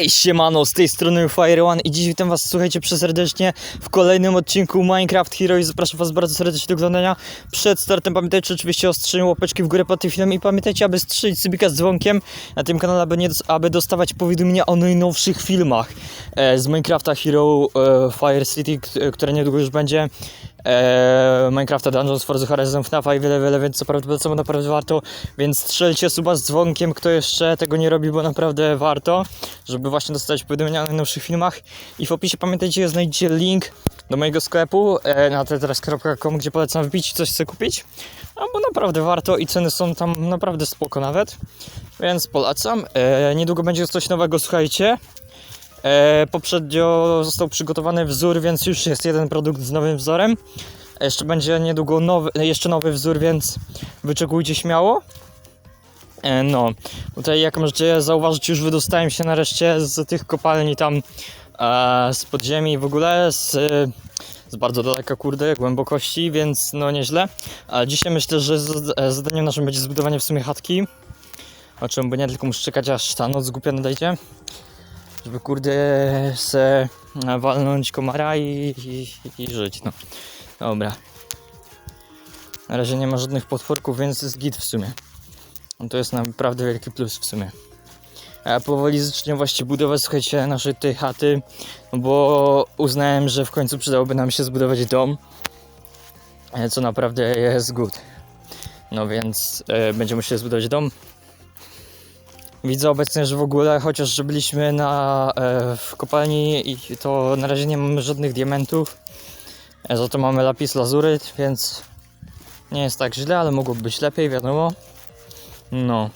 Hej, siemano, z tej strony Fire One i dziś witam was, słuchajcie, przeserdecznie w kolejnym odcinku Minecraft Hero i zapraszam was bardzo serdecznie do oglądania. Przed startem pamiętajcie oczywiście o strzeniu łapeczki w górę pod tym filmem i pamiętajcie, aby strzelić subika z dzwonkiem na tym kanale, aby, nie, aby dostawać powiadomienia o najnowszych filmach e, z Minecrafta Hero e, Fire City, które niedługo już będzie. E, Minecrafta Dungeons, Forza Horizon, FNAFa i wiele, wiele, więc co co naprawdę warto, więc strzelcie suba z dzwonkiem, kto jeszcze tego nie robi, bo naprawdę warto, żeby właśnie dostać powiadomienia o najnowszych filmach i w opisie pamiętajcie, znajdziecie link do mojego sklepu e, na tetras.com, gdzie polecam wbić i coś sobie kupić, a bo naprawdę warto i ceny są tam naprawdę spoko nawet, więc polecam. E, niedługo będzie coś nowego, słuchajcie. E, poprzednio został przygotowany wzór, więc już jest jeden produkt z nowym wzorem. Jeszcze będzie niedługo nowy, jeszcze nowy wzór, więc wyczekujcie śmiało. E, no, tutaj jak możecie zauważyć, już wydostałem się nareszcie z tych kopalni tam e, z podziemi w ogóle, z, z bardzo daleka, kurde, głębokości, więc no nieźle. A dzisiaj myślę, że e, zadaniem naszym będzie zbudowanie w sumie chatki. O czym by nie, tylko muszę czekać aż ta noc głupia nadejdzie żeby kurde se walnąć komara i, i, i żyć, no. Dobra. Na razie nie ma żadnych potworków, więc jest git w sumie. No to jest naprawdę wielki plus w sumie. Ja powoli zaczynam właśnie budować, słuchajcie, naszej tej chaty, bo uznałem, że w końcu przydałoby nam się zbudować dom, co naprawdę jest good. No więc e, będziemy musieli zbudować dom, Widzę obecnie, że w ogóle, chociaż że byliśmy na, e, w kopalni i to na razie nie mamy żadnych diamentów. E, za to mamy lapis lazuryt, więc nie jest tak źle, ale mogłoby być lepiej, wiadomo. No.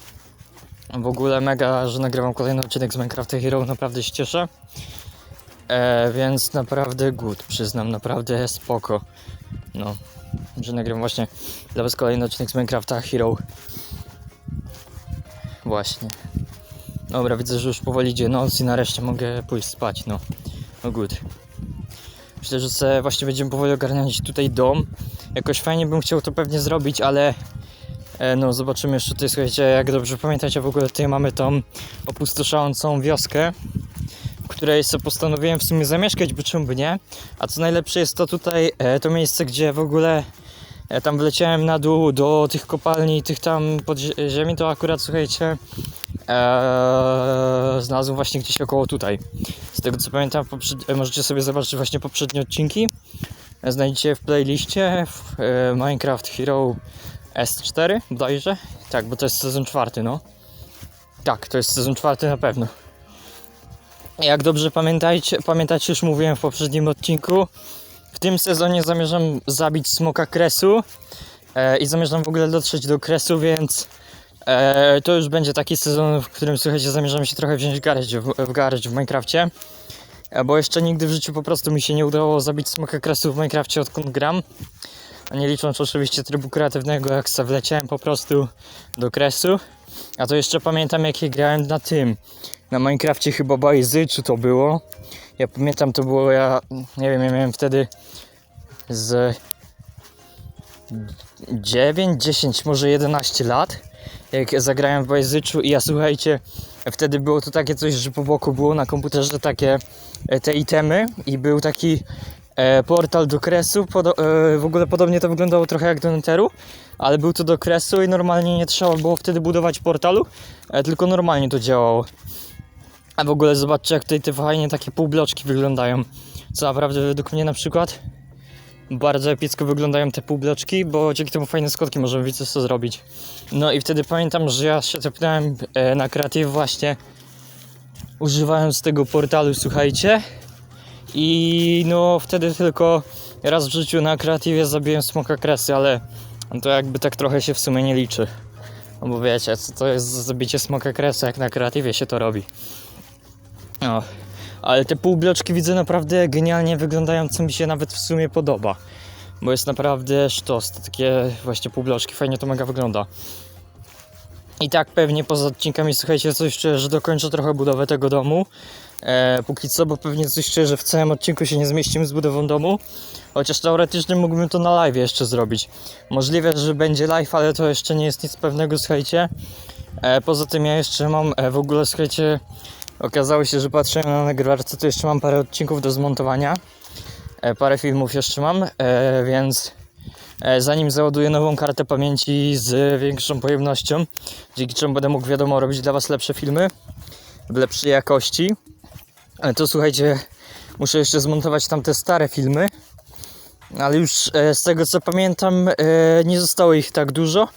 W ogóle mega, że nagrywam kolejny odcinek z Minecraft Hero, naprawdę się cieszę. E, więc naprawdę good, przyznam, naprawdę spoko. No, że nagrywam właśnie dla was kolejny odcinek z Minecrafta Hero. Właśnie. Dobra, widzę, że już powoli idzie noc i nareszcie mogę pójść spać, no. No good. Myślę, że sobie właśnie będziemy powoli ogarniać tutaj dom. Jakoś fajnie bym chciał to pewnie zrobić, ale e, no zobaczymy jeszcze tutaj, słuchajcie, jak dobrze pamiętacie, w ogóle tutaj mamy tą opustoszałą wioskę, w której sobie postanowiłem w sumie zamieszkać, bo czemu by nie. A co najlepsze jest to tutaj, e, to miejsce, gdzie w ogóle ja tam wleciałem na dół do tych kopalni, tych tam pod zie- ziemi, to akurat słuchajcie, Eee, znalazłem właśnie gdzieś około tutaj. Z tego co pamiętam, e, możecie sobie zobaczyć właśnie poprzednie odcinki. Znajdziecie w playliście w e, Minecraft Hero S4 bodajże. Tak, bo to jest sezon czwarty, no. Tak, to jest sezon czwarty na pewno. Jak dobrze pamiętajcie, pamiętacie, już mówiłem w poprzednim odcinku. W tym sezonie zamierzam zabić smoka kresu e, i zamierzam w ogóle dotrzeć do kresu, więc E, to już będzie taki sezon, w którym słuchajcie, zamierzam się trochę wziąć garść w, w garść w Minecrafcie. E, bo jeszcze nigdy w życiu po prostu mi się nie udało zabić smoka kresu w Minecrafcie odkąd gram. A nie licząc oczywiście trybu kreatywnego, jak wleciałem po prostu do kresu. A to jeszcze pamiętam jakie grałem na tym. Na Minecrafcie chyba Bajzy, czy to było. Ja pamiętam to było ja, nie wiem, ja miałem wtedy z 9, 10, może 11 lat jak zagrałem w Bajzyczu i ja słuchajcie, wtedy było to takie coś, że po boku było na komputerze takie e, te itemy i był taki e, portal do kresu, e, w ogóle podobnie to wyglądało trochę jak do Netheru, ale był to do kresu i normalnie nie trzeba było wtedy budować portalu, e, tylko normalnie to działało. A w ogóle zobaczcie jak tutaj te fajnie takie półbloczki wyglądają, co naprawdę według mnie na przykład bardzo epicko wyglądają te półbloczki, bo dzięki temu fajne skotki możemy widzieć co zrobić. No i wtedy pamiętam, że ja się tepnąłem e, na kreatyw właśnie używając tego portalu, słuchajcie. I no wtedy tylko raz w życiu na kreatywie zabiłem smoka kresy, ale to jakby tak trochę się w sumie nie liczy. No bo wiecie, co to jest zabicie smoka kresy, jak na kreatywie się to robi. No, ale te półbloczki widzę naprawdę genialnie wyglądają, co mi się nawet w sumie podoba. Bo jest naprawdę sztos, to takie właśnie półbloczki, fajnie to mega wygląda. I tak pewnie poza odcinkami, słuchajcie, coś czuję, że dokończę trochę budowę tego domu. E, póki co, bo pewnie coś czuję, że w całym odcinku się nie zmieścimy z budową domu. Chociaż teoretycznie mógłbym to na live jeszcze zrobić. Możliwe, że będzie live, ale to jeszcze nie jest nic pewnego, słuchajcie. E, poza tym ja jeszcze mam e, w ogóle, słuchajcie, Okazało się, że patrzyłem na nagrywarce, to jeszcze mam parę odcinków do zmontowania. E, parę filmów jeszcze mam, e, więc e, zanim załaduję nową kartę pamięci z większą pojemnością, dzięki czemu będę mógł wiadomo robić dla Was lepsze filmy w lepszej jakości, to słuchajcie, muszę jeszcze zmontować tamte stare filmy, ale już z tego co pamiętam, nie zostało ich tak dużo,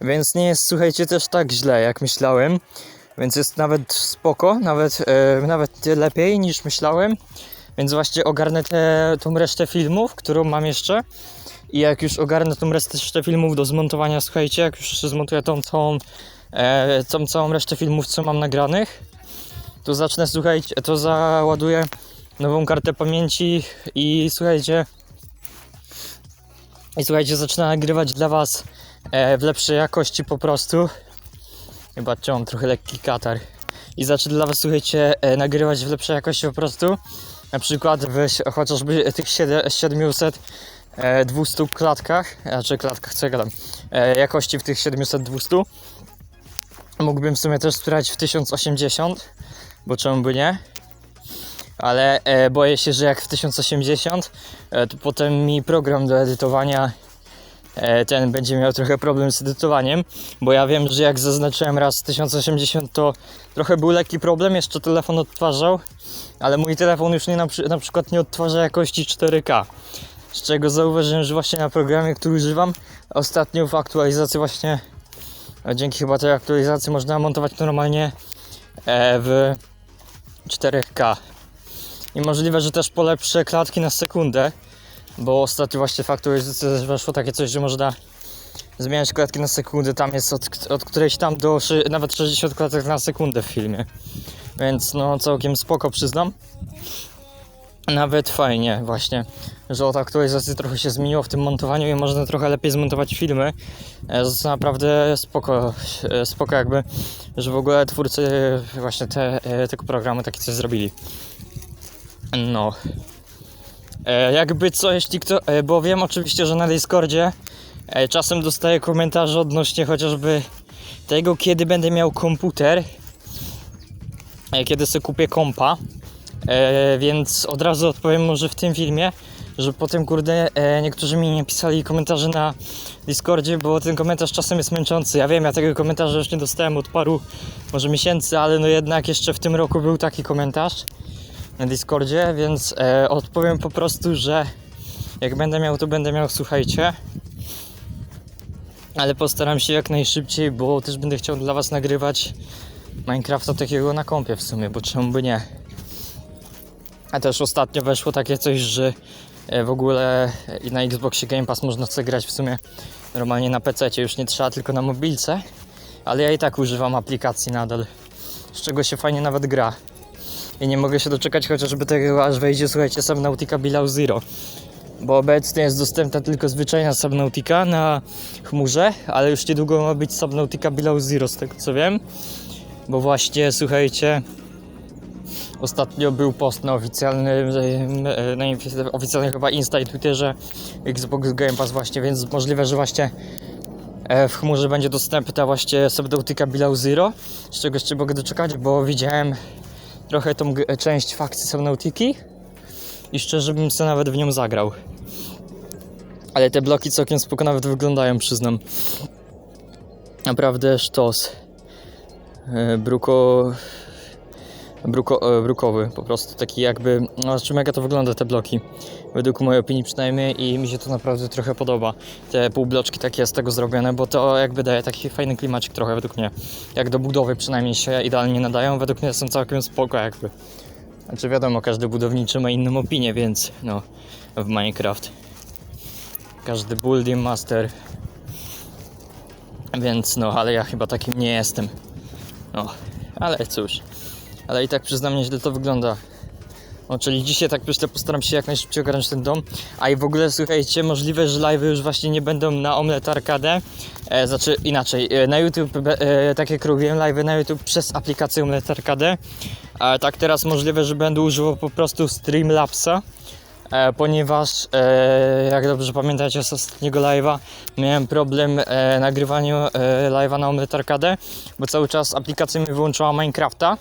więc nie jest słuchajcie też tak źle jak myślałem. Więc jest nawet spoko, nawet, e, nawet lepiej niż myślałem. Więc właśnie ogarnę tę tą resztę filmów, którą mam jeszcze. I jak już ogarnę tą resztę filmów do zmontowania, słuchajcie, jak już zmontuję tą całą, e, tą całą resztę filmów, co mam nagranych, to zacznę, słuchajcie, to załaduję nową kartę pamięci i słuchajcie, i słuchajcie, zacznę nagrywać dla Was e, w lepszej jakości po prostu. Chyba mam trochę lekki katar. I zacznę dla Was, słuchajcie, e, nagrywać w lepszej jakości po prostu. Na przykład w chociażby tych siedem- 700 e, 200 klatkach, znaczy klatkach, co ja gadam, e, jakości w tych 700-200. Mógłbym w sumie też sprzedać w 1080, bo czemu by nie? Ale e, boję się, że jak w 1080, e, to potem mi program do edytowania e, ten będzie miał trochę problem z edytowaniem, bo ja wiem, że jak zaznaczyłem raz 1080 to trochę był lekki problem, jeszcze telefon odtwarzał, ale mój telefon już nie na, na przykład nie odtwarza jakości 4K. Z czego zauważyłem, że właśnie na programie, który używam, ostatnio w aktualizacji właśnie, a dzięki chyba tej aktualizacji można montować normalnie e, w 4K. I możliwe, że też polepszę klatki na sekundę, bo ostatnio właśnie w weszło takie coś, że można zmieniać klatki na sekundę. Tam jest od, od którejś tam do nawet 60 klatek na sekundę w filmie. Więc no całkiem spoko przyznam. Nawet fajnie właśnie, że od aktualizacji trochę się zmieniło w tym montowaniu i można trochę lepiej zmontować filmy. E, To naprawdę spoko, e, spoko jakby, że w ogóle twórcy właśnie te, e, tego programu takie coś zrobili. No. E, jakby co, jeśli kto, e, bo wiem oczywiście, że na Discordzie e, czasem dostaję komentarze odnośnie chociażby tego, kiedy będę miał komputer, kiedy sobie kupię kompa, więc od razu odpowiem może w tym filmie, że potem kurde niektórzy mi nie pisali komentarzy na Discordzie, bo ten komentarz czasem jest męczący. Ja wiem, ja tego komentarza już nie dostałem od paru może miesięcy, ale no jednak jeszcze w tym roku był taki komentarz na Discordzie, więc e, odpowiem po prostu, że jak będę miał, to będę miał, słuchajcie. Ale postaram się jak najszybciej, bo też będę chciał dla Was nagrywać Minecrafta takiego na kompie w sumie, bo czemu by nie. A też ostatnio weszło takie coś, że e, w ogóle i na Xboxie Game Pass można sobie grać w sumie normalnie na PC, już nie trzeba tylko na mobilce. Ale ja i tak używam aplikacji nadal, z czego się fajnie nawet gra. I nie mogę się doczekać chociażby tego, aż wejdzie, słuchajcie, Subnautica Below Zero. Bo obecnie jest dostępna tylko zwyczajna Subnautica na chmurze, ale już niedługo ma być Subnautica Below Zero, z tego co wiem. Bo właśnie, słuchajcie, ostatnio był post na oficjalnym, na oficjalnym chyba Insta i Twitterze Xbox Game Pass właśnie, więc możliwe, że właśnie e, w chmurze będzie dostępna właśnie Subnautica Below Zero, z czego jeszcze mogę doczekać, bo widziałem trochę tą część fakcji Subnautiki i szczerze bym sobie nawet w nią zagrał. Ale te bloki całkiem spoko nawet wyglądają, przyznam. Naprawdę sztos. E, Bruko... Bruko, e, brukowy, po prostu taki jakby, no jak to wygląda te bloki, według mojej opinii przynajmniej i mi się to naprawdę trochę podoba, te półbloczki takie z tego zrobione, bo to jakby daje taki fajny klimacik trochę według mnie, jak do budowy przynajmniej się idealnie nadają, według mnie są całkiem spoko jakby. Znaczy wiadomo, każdy budowniczy ma inną opinię, więc no, w Minecraft. Każdy building master. Więc no, ale ja chyba takim nie jestem. No, ale cóż. Ale i tak przyznam, nieźle to wygląda. No, czyli dzisiaj tak myślę, postaram się jak najszybciej ogarnąć ten dom. A i w ogóle słuchajcie, możliwe, że live'y już właśnie nie będą na Omlet Arcade. E, znaczy inaczej, e, na YouTube, be- e, tak jak robiłem live'y na YouTube przez aplikację Omlet Arcade. A tak teraz możliwe, że będę używał po prostu Streamlabsa. E, ponieważ e, jak dobrze pamiętacie z ostatniego live'a miałem problem e, nagrywaniu e, live'a na Omlet Arcade, bo cały czas aplikacja mi wyłączyła Minecrafta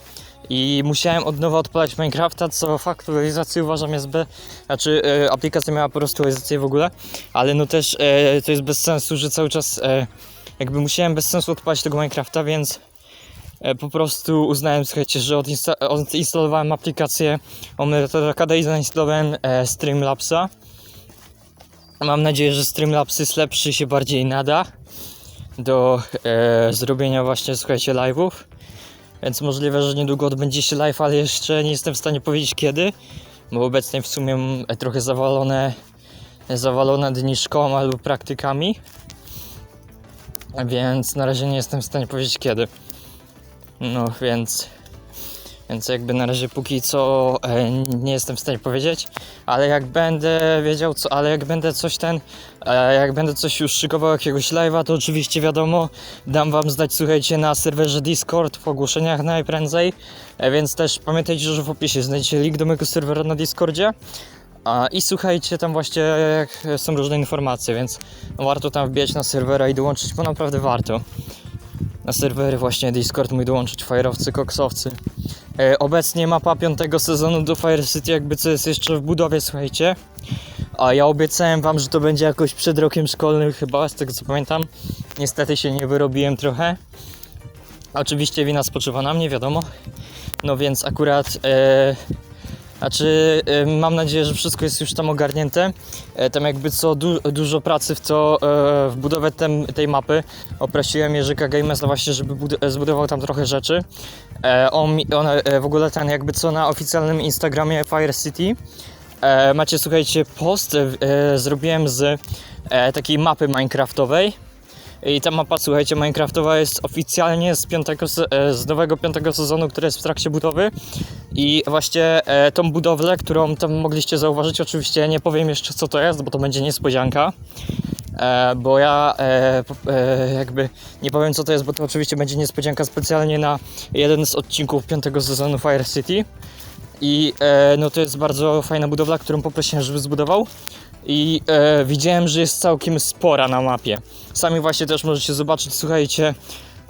I musiałem od nowa odpalać Minecrafta, co w aktualizacji uważam jest be... Znaczy e, aplikacja miała po prostu aktualizację w ogóle, ale no też e, to jest bez sensu, że cały czas e, jakby musiałem bez sensu odpalać tego Minecrafta, więc e, po prostu uznałem, słuchajcie, że odinsta- odinstalowałem aplikację Omnitora KD i zainstalowałem e, Streamlabsa. Mam nadzieję, że Streamlabs jest lepszy się bardziej nada do e, zrobienia właśnie, słuchajcie, live'ów. Więc możliwe, że niedługo odbędzie się live, ale jeszcze nie jestem w stanie powiedzieć kiedy, bo obecnie w sumie e, trochę zawalone, zawalone dni szkołą albo praktykami. Więc na razie nie jestem w stanie powiedzieć kiedy. No więc, więc jakby na razie póki co e, nie jestem w stanie powiedzieć, ale jak będę wiedział co, ale jak będę coś ten, e, jak będę coś już szykował jakiegoś live'a, to oczywiście wiadomo, dam wam znać, słuchajcie, na serwerze Discord w ogłoszeniach najprędzej, e, więc też pamiętajcie, że w opisie znajdziecie link do mojego serwera na Discordzie. A, I słuchajcie, tam właśnie jak są różne informacje, więc warto tam wbijać na serwera i dołączyć, bo naprawdę warto. Na serwery właśnie Discord mój dołączyć fajerowcy, koksowcy. E, obecnie mapa piątego sezonu do Fire City jakby co jest jeszcze w budowie, słuchajcie. A ja obiecałem wam, że to będzie jakoś przed rokiem szkolnym chyba, z tego co pamiętam. Niestety się nie wyrobiłem trochę. Oczywiście wina spoczywa na mnie, wiadomo. No więc akurat... E, znaczy, mam nadzieję, że wszystko jest już tam ogarnięte. E, Tam jakby co du dużo pracy w to, e, w budowę tem, tej mapy. Oprosiłem Jerzyka Gamesa właśnie, żeby bud- zbudował tam trochę rzeczy. E, On, on e, w ogóle ten jakby co na oficjalnym Instagramie Fire City e, macie, słuchajcie, post e, zrobiłem z e, takiej mapy minecraftowej. I ta mapa, słuchajcie, Minecraftowa jest oficjalnie z, piątego, e, z nowego piątego sezonu, który jest w trakcie budowy. I właśnie e, tą budowlę, którą tam mogliście zauważyć, oczywiście nie powiem jeszcze co to jest, bo to będzie niespodzianka. E, bo ja e, e, jakby nie powiem co to jest, bo to oczywiście będzie niespodzianka specjalnie na jeden z odcinków piątego sezonu Fire City. I e, no to jest bardzo fajna budowla, którą poprosiłem, żeby zbudował. I e, widziałem, że jest całkiem spora na mapie. Sami właśnie też możecie zobaczyć, słuchajcie,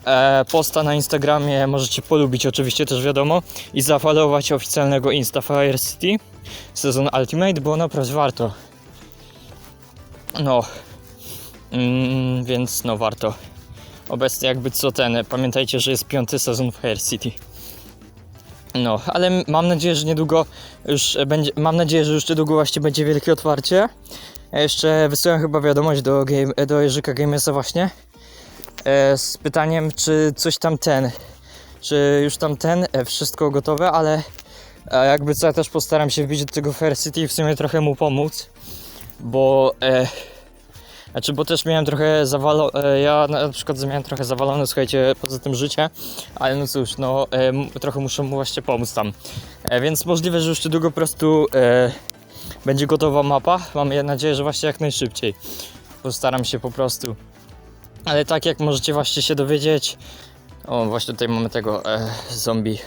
e, posta na Instagramie, możecie polubić oczywiście też wiadomo i zafollowować oficjalnego Insta Fire City sezon Ultimate, bo naprawdę warto. No, mm, więc no warto. Obecnie jakby co ten, pamiętajcie, że jest piąty sezon Fire City. No, ale mam nadzieję, że niedługo już będzie, mam nadzieję, że już niedługo właśnie będzie wielkie otwarcie. Ja jeszcze wysyłam chyba wiadomość do, game, do Jerzyka Gamesa właśnie e, z pytaniem, czy coś tam ten, czy już tam ten, e, wszystko gotowe, ale e, jakby co, ja też postaram się wbić do tego Fair City i w sumie trochę mu pomóc, bo e, znaczy, bo też miałem trochę zawalone, ja na przykład miałem trochę zawalone, słuchajcie, poza tym życie, ale no cóż, no e, trochę muszę mu właśnie pomóc tam. E, więc możliwe, że już niedługo po prostu e, będzie gotowa mapa. Mam nadzieję, że właśnie jak najszybciej. Postaram się po prostu. Ale tak jak możecie właśnie się dowiedzieć, o właśnie tutaj mamy tego e, zombie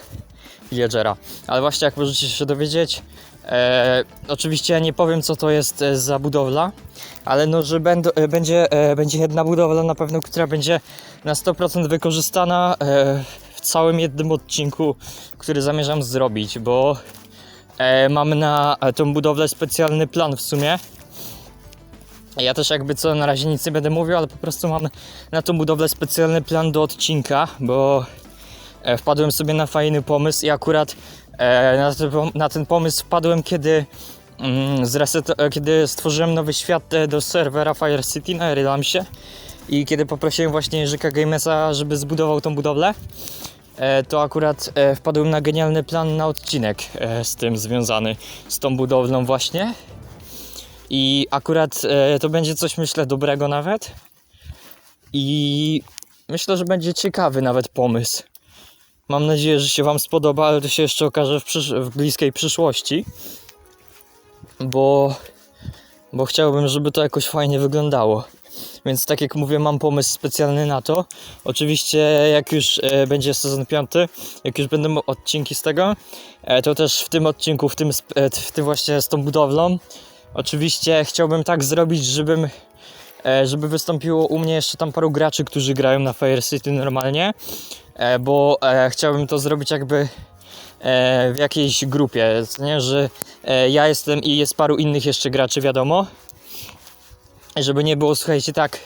villagera, ale właśnie jak możecie się dowiedzieć, e, oczywiście ja nie powiem co to jest e, za budowla, ale no, że będą, e, będzie, e, będzie jedna budowla na pewno, która będzie na 100% wykorzystana e, w całym jednym odcinku, który zamierzam zrobić, bo e, mamy na e, tą budowlę specjalny plan w sumie. Ja też jakby co na razie nic nie będę mówił, ale po prostu mam na tą budowlę specjalny plan do odcinka, bo wpadłem sobie na fajny pomysł i akurat na, ten, pom- na ten pomysł wpadłem, kiedy mm, e, kiedy stworzyłem nowy świat e, do serwera Fire City na Relamsie i kiedy poprosiłem właśnie Jerzyka Gamesa, żeby zbudował tą budowlę, e, to akurat e, wpadłem na genialny plan na odcinek e, z tym związany, z tą budowlą właśnie. I akurat e, to będzie coś, myślę, dobrego nawet. I myślę, że będzie ciekawy nawet pomysł. Mam nadzieję, że się Wam spodoba, ale to się jeszcze okaże w, w bliskiej przyszłości. Bo, bo chciałbym, żeby to jakoś fajnie wyglądało. Więc tak jak mówię, mam pomysł specjalny na to. Oczywiście jak już e, będzie sezon piąty, jak już będą odcinki z tego, e, to też w tym odcinku, w tym, e, w tym właśnie z tą budowlą, oczywiście chciałbym tak zrobić, żebym e, żeby wystąpiło u mnie jeszcze tam paru graczy, którzy grają na Fire City normalnie, bo e, chciałbym to zrobić jakby e, w jakiejś grupie, nie, że e, ja jestem i jest paru innych jeszcze graczy, wiadomo. Żeby nie było, słuchajcie, tak,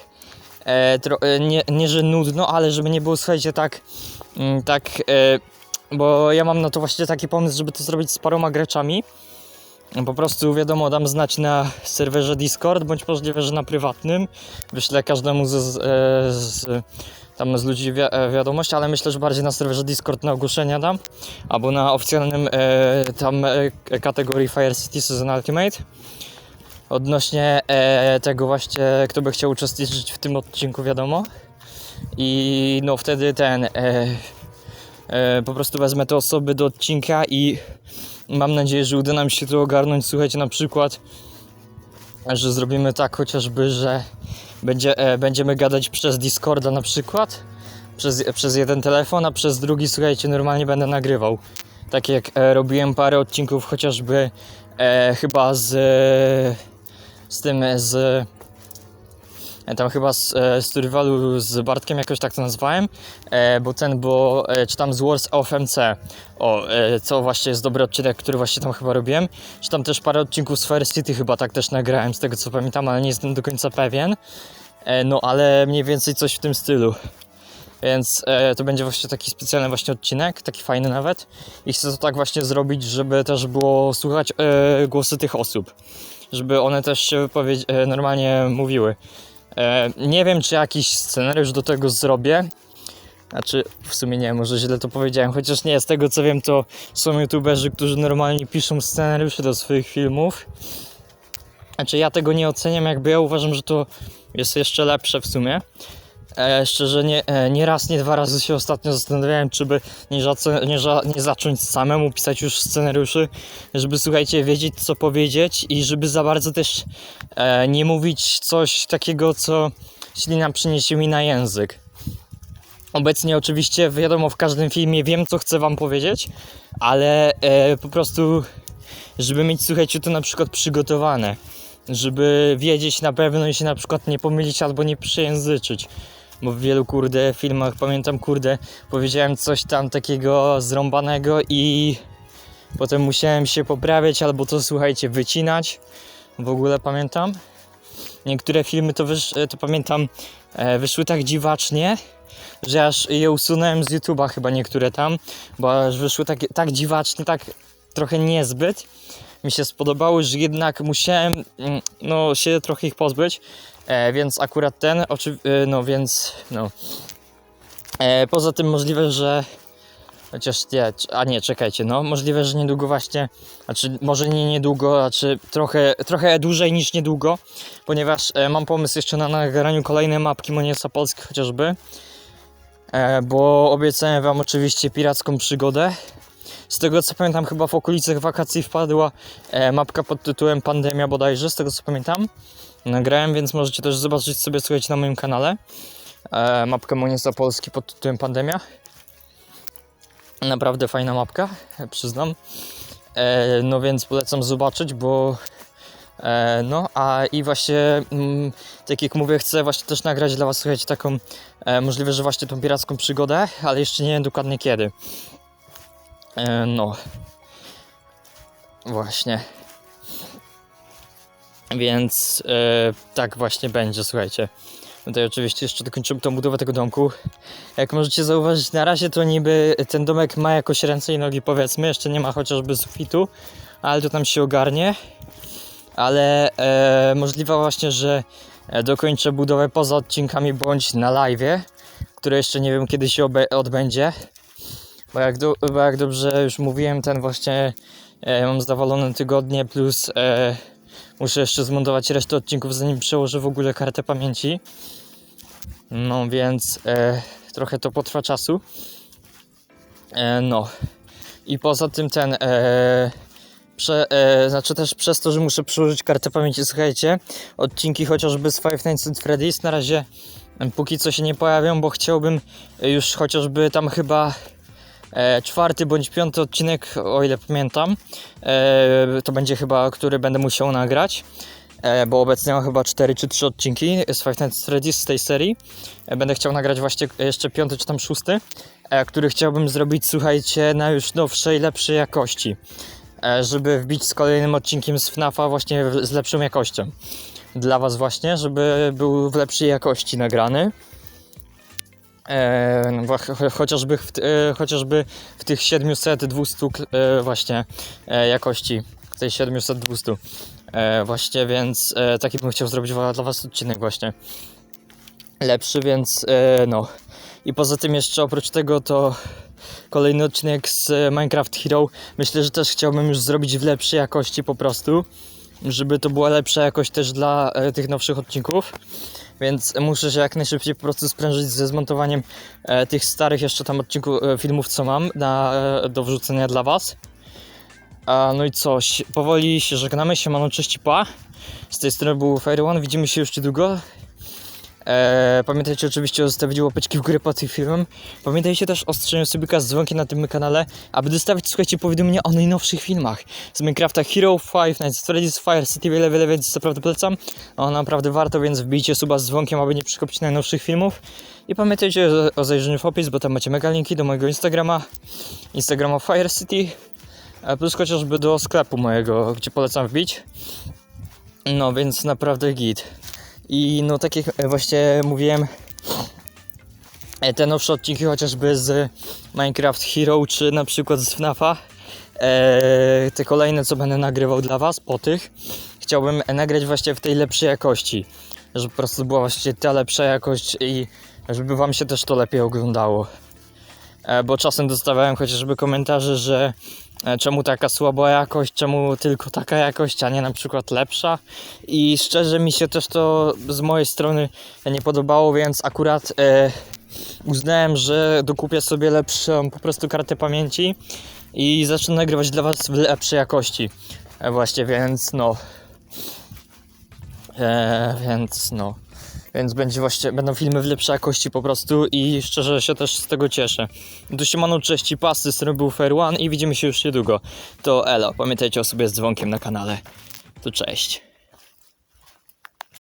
e, e, nie, nie, że nudno, ale żeby nie było, słuchajcie, tak, mm, tak, e, bo ja mam na to właśnie taki pomysł, żeby to zrobić z paroma graczami. Po prostu wiadomo, dam znać na serwerze Discord, bądź możliwe, że na prywatnym. Wyślę każdemu z, e, z, tam z ludzi wi- e, wiadomość, ale myślę, że bardziej na serwerze Discord na ogłoszenia dam, albo na oficjalnym e, tam e, kategorii Fire City Season Ultimate. Odnośnie e, tego właśnie, kto by chciał uczestniczyć w tym odcinku, wiadomo. I no wtedy ten, e, e, po prostu wezmę te osoby do odcinka i Mam nadzieję, że uda nam się to ogarnąć. Słuchajcie, na przykład, że zrobimy tak chociażby, że będzie, e, będziemy gadać przez Discorda na przykład, przez, przez jeden telefon, a przez drugi, słuchajcie, normalnie będę nagrywał. Tak jak e, robiłem parę odcinków chociażby e, chyba z, z tym, z tam chyba z, e, z z Bartkiem jakoś tak to nazwałem, e, bo ten, bo e, czy tam z Wars of MC, o, e, co właśnie jest dobry odcinek, który właśnie tam chyba robiłem, czy tam też parę odcinków z Fire City chyba tak też nagrałem, z tego co pamiętam, ale nie jestem do końca pewien, e, no ale mniej więcej coś w tym stylu. Więc e, to będzie właśnie taki specjalny właśnie odcinek, taki fajny nawet. I chcę to tak właśnie zrobić, żeby też było słuchać e, głosy tych osób. Żeby one też się e, normalnie mówiły. E, nie wiem, czy jakiś scenariusz do tego zrobię. Znaczy, w sumie nie, może źle to powiedziałem, chociaż nie, z tego co wiem, to są youtuberzy, którzy normalnie piszą scenariusze do swoich filmów. Znaczy, ja tego nie oceniam, jakby ja uważam, że to jest jeszcze lepsze w sumie. E, szczerze, nie, e, nie raz, nie dwa razy się ostatnio zastanawiałem, czy by nie, nie, za- nie zacząć samemu pisać już scenariuszy, żeby, słuchajcie, wiedzieć, co powiedzieć i żeby za bardzo też e, nie mówić coś takiego, co ślina przyniesie mi na język. Obecnie oczywiście, wiadomo, w każdym filmie wiem, co chcę wam powiedzieć, ale e, po prostu, żeby mieć, słuchajcie, to na przykład przygotowane, żeby wiedzieć na pewno i się na przykład nie pomylić albo nie przejęzyczyć. Bo w wielu, kurde, filmach, pamiętam, kurde, powiedziałem coś tam takiego zrąbanego i potem musiałem się poprawiać albo to, słuchajcie, wycinać. W ogóle pamiętam. Niektóre filmy to, to pamiętam, e, wyszły tak dziwacznie, że aż je usunąłem z YouTube'a chyba niektóre tam, bo aż wyszły tak, tak dziwacznie, tak trochę niezbyt. Mi się spodobały, że jednak musiałem mm, no, się trochę ich pozbyć, e, więc akurat ten, oczy, e, no więc no. E, poza tym możliwe, że chociaż nie, a nie, czekajcie, no możliwe, że niedługo właśnie, znaczy może nie niedługo, znaczy trochę, trochę dłużej niż niedługo, ponieważ e, mam pomysł jeszcze na nagraniu kolejnej mapki Moniesa Polski chociażby. E, bo obiecałem wam oczywiście piracką przygodę. Z tego co pamiętam, chyba w okolicach wakacji wpadła e, mapka pod tytułem Pandemia bodajże, z tego co pamiętam. Nagrałem, więc możecie też zobaczyć sobie, słuchajcie, na moim kanale. E, mapkę Moniesa Polski pod tytułem Pandemia. Naprawdę fajna mapka, przyznam. E, no więc polecam zobaczyć, bo E, no, a i właśnie, mm, tak jak mówię, chcę właśnie też nagrać dla Was, słuchajcie, taką, e, możliwe, że właśnie tą piracką przygodę, ale jeszcze nie wiem dokładnie kiedy. E, no. Właśnie. Więc e, tak właśnie będzie, słuchajcie. Tutaj oczywiście jeszcze dokończymy tą budowę tego domku. Jak możecie zauważyć, na razie to niby ten domek ma jakoś ręce i nogi, powiedzmy, jeszcze nie ma chociażby sufitu, ale to tam się ogarnie ale e, możliwe właśnie, że e, dokończę budowę poza odcinkami bądź na live, które jeszcze nie wiem kiedy się odbędzie. Bo jak, do, bo jak dobrze już mówiłem, ten właśnie e, mam zawalone tygodnie plus e, muszę jeszcze zmontować resztę odcinków zanim przełożę w ogóle kartę pamięci. No więc e, trochę to potrwa czasu. E, no. I poza tym ten e, prze, e, znaczy też przez to, że muszę przełożyć kartę pamięci, słuchajcie, odcinki chociażby z Five Nights at Freddy's na razie em, póki co się nie pojawią, bo chciałbym e, już chociażby tam chyba e, czwarty bądź piąty odcinek, o ile pamiętam, e, to będzie chyba, który będę musiał nagrać. E, bo obecnie mam chyba 4 czy 3 odcinki z Five Nights Freddy's z tej serii. E, będę chciał nagrać właśnie jeszcze piąty czy tam szósty. e, który chciałbym zrobić, słuchajcie, na już nowszej, lepszej jakości. E, żeby wbić z kolejnym odcinkiem z FNAFa właśnie z lepszą jakością. Dla was właśnie, żeby był w lepszej jakości nagrany. E, no, chociażby, w, e, chociażby w tych 700-200 kl- e, właśnie jakości, w tej 700-200 e, właśnie, więc taki bym chciał zrobić dla was odcinek właśnie. Lepszy, więc no. I poza tym jeszcze oprócz tego to kolejny odcinek z Minecraft Hero. Myślę, że też chciałbym już zrobić w lepszej jakości po prostu żeby to była lepsza jakość też dla tych nowszych odcinków więc muszę się jak najszybciej po prostu sprężyć ze zmontowaniem e, tych starych jeszcze tam odcinków, e, filmów, co mam na, e, do wrzucenia dla Was. A, no i coś, powoli się żegnamy, siemano, cześć i pa. Z tej strony był Fire One, widzimy się już niedługo. E, pamiętajcie oczywiście o zostawieniu łapeczki w górę pod tym filmem. Pamiętajcie też o strzeniu subika z dzwonkiem na tym kanale, aby dostawać, słuchajcie, powiadomienia o najnowszych filmach z Minecrafta Hero 5, Nights Freddy's, Fire City, wiele, wiele, więc naprawdę polecam. No naprawdę warto, więc wbijcie suba z dzwonkiem, aby nie przekopić najnowszych filmów. I pamiętajcie o, o zajrzeniu w opis, bo tam macie mega linki do mojego Instagrama, Instagrama Fire City, a plus chociażby do sklepu mojego, gdzie polecam wbić. No więc naprawdę git. I no tak jak e, właśnie mówiłem, e, te nowsze odcinki chociażby z Minecraft Hero czy na przykład z FNAFa, e, te kolejne co będę nagrywał dla Was po tych, chciałbym nagrać właśnie w tej lepszej jakości, żeby po prostu była właśnie ta lepsza jakość i żeby Wam się też to lepiej oglądało. Bo czasem dostawałem chociażby komentarze, że czemu taka słaba jakość, czemu tylko taka jakość, a nie na przykład lepsza. I szczerze mi się też to z mojej strony nie podobało, więc akurat e, uznałem, że dokupię sobie lepszą po prostu kartę pamięci i zacznę nagrywać dla Was w lepszej jakości. E, właśnie, więc no. E, więc no. Więc będzie właśnie, będą filmy w lepszej jakości po prostu i szczerze się też z tego cieszę. Tu siemano, cześć i pasy, z którym był Fair One i widzimy się już niedługo. To elo, pamiętajcie o sobie z dzwonkiem na kanale. To cześć.